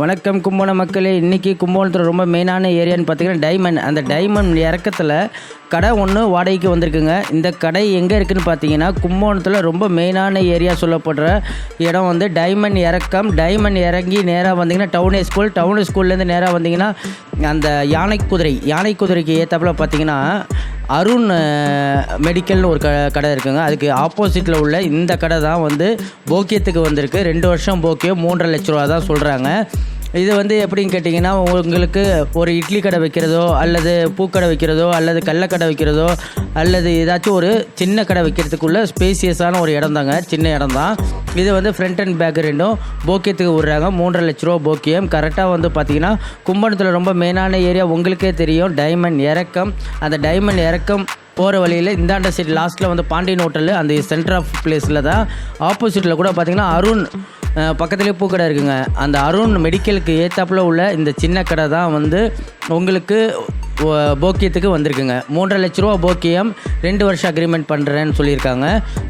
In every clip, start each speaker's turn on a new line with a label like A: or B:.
A: வணக்கம் கும்பகோணம் மக்களே. இன்றைக்கி கும்பகோணத்தில் ரொம்ப மெயினான ஏரியான்னு பார்த்தீங்கன்னா டைமண்ட் அந்த டைமண்ட் இறக்கத்தில் கடை ஒன்று வாடகைக்கு வந்திருக்குங்க. இந்த கடை எங்கே இருக்குதுன்னு பார்த்தீங்கன்னா கும்பகோணத்தில் ரொம்ப மெயினான ஏரியா சொல்லப்படுற இடம் வந்து டைமண்ட் இறக்கம். டைமண்ட் இறங்கி நேராக வந்தீங்கன்னா டவுனே ஸ்கூல் டவுன் ஸ்கூல்லேருந்து நேராக வந்தீங்கன்னா அந்த யானை குதிரை யானை குதிரைக்கு ஏற்றாப்புல பார்த்தீங்கன்னா அருண் மெடிக்கல்னு ஒரு க கடை இருக்குங்க. அதுக்கு ஆப்போசிட்டில் உள்ள இந்த கடை தான் வந்து போக்கியத்துக்கு வந்திருக்கு. ரெண்டு வருஷம் போக்கியம் மூன்றரை லட்ச ரூபா தான் சொல்கிறாங்க இது வந்து எப்படின்னு கேட்டிங்கன்னா உங்களுக்கு ஒரு இட்லி கடை வைக்கிறதோ அல்லது பூக்கடை வைக்கிறதோ அல்லது கடலக்கடை வைக்கிறதோ அல்லது ஏதாச்சும் ஒரு சின்ன கடை வைக்கிறதுக்குள்ள ஸ்பேசியஸான ஒரு இடம் தாங்க சின்ன இடம் தான் இது வந்து ஃப்ரண்ட் அண்ட் பேக் ரெண்டும். போக்கியத்துக்கு விடுறாங்க. மூன்றரை லட்ச ரூபா போக்கியம். கரெக்டாக வந்து பார்த்தீங்கன்னா கும்பகோணத்தில் ரொம்ப மெயினான ஏரியா உங்களுக்கே தெரியும். டைமண்ட் இறக்கம். அந்த டைமண்ட் இறக்கம் போகிற வழியில் இந்தாண்ட சைடு லாஸ்ட்டில் வந்து பாண்டியன் ஹோட்டல் அந்த சென்டர் ஆஃப் பிளேஸில் தான். ஆப்போசிட்டில் கூட பார்த்தீங்கன்னா அருண் பக்கத்துலேயே பூக்கடை இருக்குங்க. அந்த அருண் மெடிக்கலுக்கு ஏத்தாப்புல உள்ள இந்த சின்ன கடை தான் வந்து உங்களுக்கு போக்கியத்துக்கு வந்திருக்குங்க. மூன்றரை லட்ச ரூபா போக்கியம் ரெண்டு வருஷம் அக்ரிமெண்ட் பண்ணுறேன்னு சொல்லியிருக்காங்க.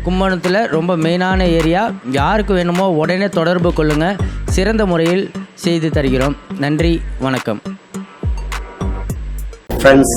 A: கும்பகோணத்தில் ரொம்ப மெயினான ஏரியா. யாருக்கு வேணுமோ உடனே தொடர்பு கொள்ளுங்கள் சிறந்த முறையில் செய்து தருகிறோம். நன்றி வணக்கம்.
B: ஃப்ரெண்ட்ஸ்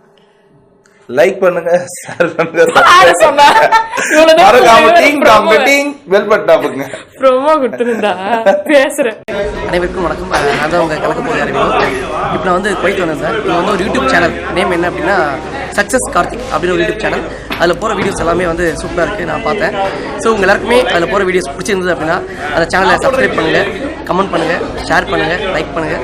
C: லைக் பண்ணுங்க ஷேர் பண்ணுங்க மறக்காம. டீங் டாம் டீங் பெல் பட்டன் அமுக்குங்க
D: ப்ரோமோ கொடுத்துருந்தா பேசுறேன்.
E: அனைவருக்கும் வணக்கம். நான் தான் உங்கள் கலக்க போகிற அறிவு. இப்போ நான் வந்து குவைத் வந்தேன் சார். இது வந்து ஒரு யூடியூப் சேனல். நேம் என்ன அப்படின்னா சக்ஸஸ் கார்த்திக் அப்படின்னு ஒரு யூடியூப் சேனல். அதில் போகிற வீடியோஸ் எல்லாமே வந்து சூப்பராக இருக்குது நான் பார்த்தேன். ஸோ உங்கள் எல்லாருக்குமே அதில் போகிற வீடியோஸ் பிடிச்சிருந்தது அப்படின்னா அந்த சேனலை சப்ஸ்கிரைப் பண்ணுங்கள் கமெண்ட் பண்ணுங்கள் ஷேர் பண்ணுங்கள் லைக் பண்ணுங்கள்